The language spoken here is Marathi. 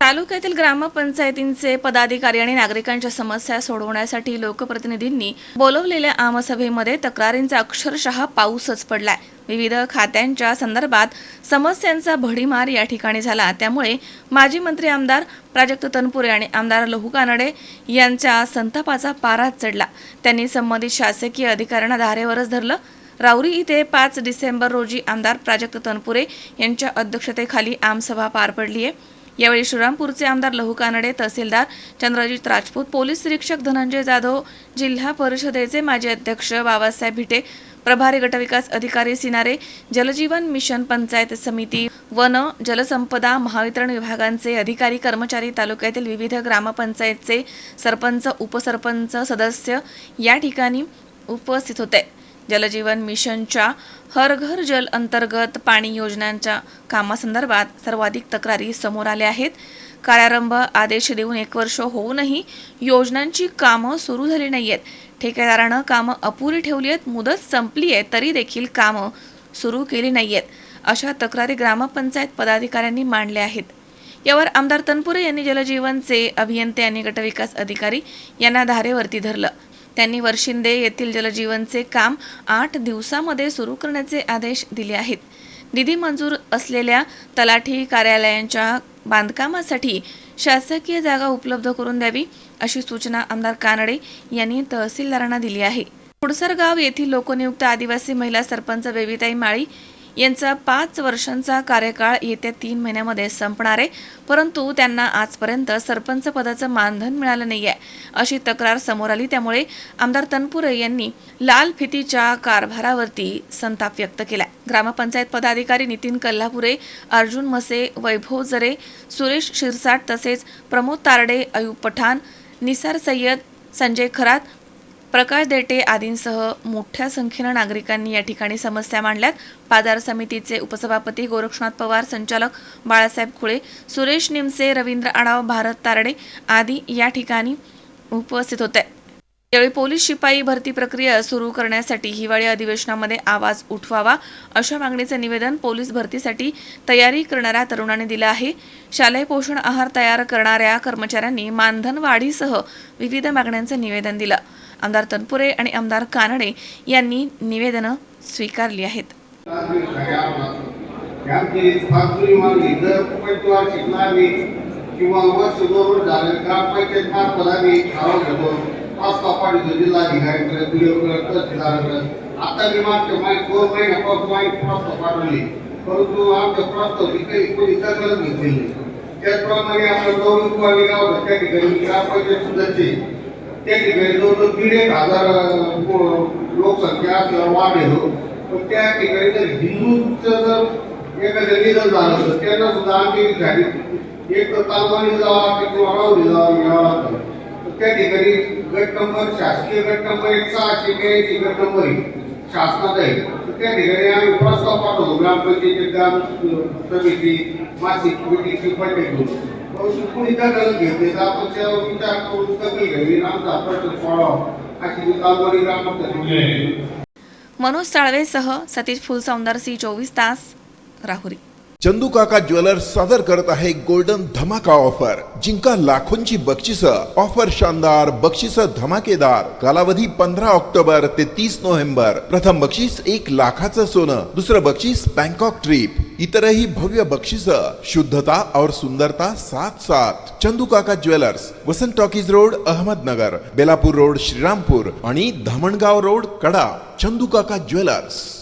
तालुक्यातील ग्रामपंचायतींचे पदाधिकारी आणि नागरिकांच्या समस्या सोडवण्यासाठी लोकप्रतिनिधींनी बोलवलेल्या आमसभेमध्ये तक्रारींचा अक्षरशः पाऊसच पडलाय. विविध खात्यांच्या संदर्भात समस्यांचा भडीमार या ठिकाणी झाला. त्यामुळे माजी मंत्री आमदार प्राजक्त तनपुरे आणि आमदार लहू कानडे यांच्या संतापाचा पाराच चढला. त्यांनी संबंधित शासकीय अधिकाऱ्यांना धारेवरच धरलं. राऊरी इथे पाच डिसेंबर रोजी आमदार प्राजक्त तनपुरे यांच्या अध्यक्षतेखाली आमसभा पार पडली आहे यावेळी श्रीरामपूरचे आमदार लहू कानडे तहसीलदार चंद्रजित राजपूत पोलीस निरीक्षक धनंजय जाधव जिल्हा परिषदेचे माजी अध्यक्ष बाबासाहेब भिटे प्रभारी गटविकास अधिकारी सिनारे जलजीवन मिशन पंचायत समिती वन जलसंपदा महावितरण विभागांचे अधिकारी कर्मचारी तालुक्यातील विविध ग्रामपंचायतचे सरपंच उपसरपंच सदस्य या ठिकाणी उपस्थित होते. जलजीवन मिशनच्या हर घर जल अंतर्गत पाणी योजनांच्या कामासंदर्भात सर्वाधिक तक्रारी समोर आल्या आहेत. कार्यारंभ आदेश देऊन एक वर्ष होऊनही योजनांची कामं सुरू झाली नाही आहेत ठेकेदारानं कामं अपुरी ठेवली आहेत मुदत संपली आहे तरी देखील कामं सुरू केली नाही आहेत अशा तक्रारी ग्रामपंचायत पदाधिकाऱ्यांनी मांडल्या आहेत. यावर आमदार तनपुरे यांनी जलजीवनचे अभियंते आणि गटविकास अधिकारी यांना धारेवरती धरलं. त्यांनी वर्शिंदे येथील जलजीवनचे काम आठ दिवसामध्ये सुरू करण्याचे आदेश दिले आहेत. निधी मंजूर असलेल्या तलाठी कार्यालयांच्या बांधकामासाठी शासकीय जागा उपलब्ध करून द्यावी अशी सूचना आमदार कानडे यांनी तहसीलदारांना दिली आहे. कुडसरगाव येथील लोकनियुक्त आदिवासी महिला सरपंच बेबीताई माळी यांचा पाच वर्षांचा कार्यकाळ येत्या तीन महिन्यामध्ये संपणार आहे. परंतु त्यांना आजपर्यंत सरपंच पदाचं मानधन मिळालं नाही आहे अशी तक्रार समोर आली. त्यामुळे आमदार तनपुरे यांनी लाल फितीच्या कारभारावरती संताप व्यक्त केला ग्रामपंचायत पदाधिकारी नितीन कल्हापुरे अर्जुन मसे वैभव जरे सुरेश शिरसाट तसेच प्रमोद तारडे अयूब पठाण निसार सय्यद संजय खरात प्रकाश देटे आदींसह मोठ्या संख्येनं नागरिकांनी या ठिकाणी समस्या मांडल्यात. बाजार समितीचे उपसभापती गोरक्षनाथ पवार संचालक बाळासाहेब खुळे सुरेश निमसे रवींद्र आडाव भारत तारडे आदी या ठिकाणी उपस्थित होते. यावेळी पोलीस शिपाई भरती प्रक्रिया सुरू करण्यासाठी हिवाळी अधिवेशनामध्ये आवाज उठवावा अशा मागणीचे निवेदन पोलीस भरतीसाठी तयारी करणाऱ्या तरुणांनी दिलं आहे. शालेय पोषण आहार तयार करणाऱ्या कर्मचाऱ्यांनी मानधन वाढीसह विविध मागण्यांचं निवेदन दिलं. आमदार तनपुरे आणि आमदार कानडे यांनी निवेदनं स्वीकारली आहेत. किंवा वर्ष दोन जिल्हाधिकारी करत ग्रामपंचायत करत आम्ही ठराव आता मी मागच्या माहीत दोन महिन्यापासून माहीत प्रस्ताव पाठवली परंतु आमच्या प्रस्ताव काही कोणी दखलच घेतलेली नाही. त्याचप्रमाणे आपलं गौरव कुमारी गाव त्या ठिकाणी ग्रामपंचायत सदस्य त्या ठिकाणी जवळजवळ दीड एक हजार लोकसंख्या असल्यावर वाढ येतो पण त्या ठिकाणी जर हिंदूचं जर एखादं निधन झालं तर त्यांना सुद्धा आमची झाली एक तर तालवानी जावं लागतं किंवा राहुरी जावं घ्यावं लागतं. त्या ठिकाणी गट नंबर शासकीय गट नंबर एक सहाशे ब्याऐंशी गट नंबर एक शासनात आहे. त्या ठिकाणी आम्ही प्रस्ताव पाठवतो. ग्रामपंचायती ग्राम समिती मासिक मिटिंगची बैठक घेऊन. परंतु कुणी दखल घेतली तर आपण त्यावर विचार करून दखल घ्यावी. आमचा प्रश्न सोडावा. अशी मी कामगिरी ग्रामपंचायत मनोज साळवेसह सतीश फुलसौंदर सी चोवीस तास राहुरी. चंदू काका ज्वेलर्स सादर करत आहे गोल्डन धमाका ऑफर जिंका लाखोंची बक्षिस. ऑफर शानदार बक्षिस धमाकेदार. कालावधी पंधरा ऑक्टोबर ते तीस नोव्हेंबर. प्रथम बक्षीस एक लाखाचं सोनं दुसरं बक्षीस बँकॉक ट्रिप. इतरही भव्य बक्षिस. शुद्धता और सुंदरता साथ साथ Chandu Kaka jewellers Vasant talkies road Ahmednagar Belapur road Shrirampur आणि धामणगाव रोड कडा. चंदू काका ज्वेलर्स.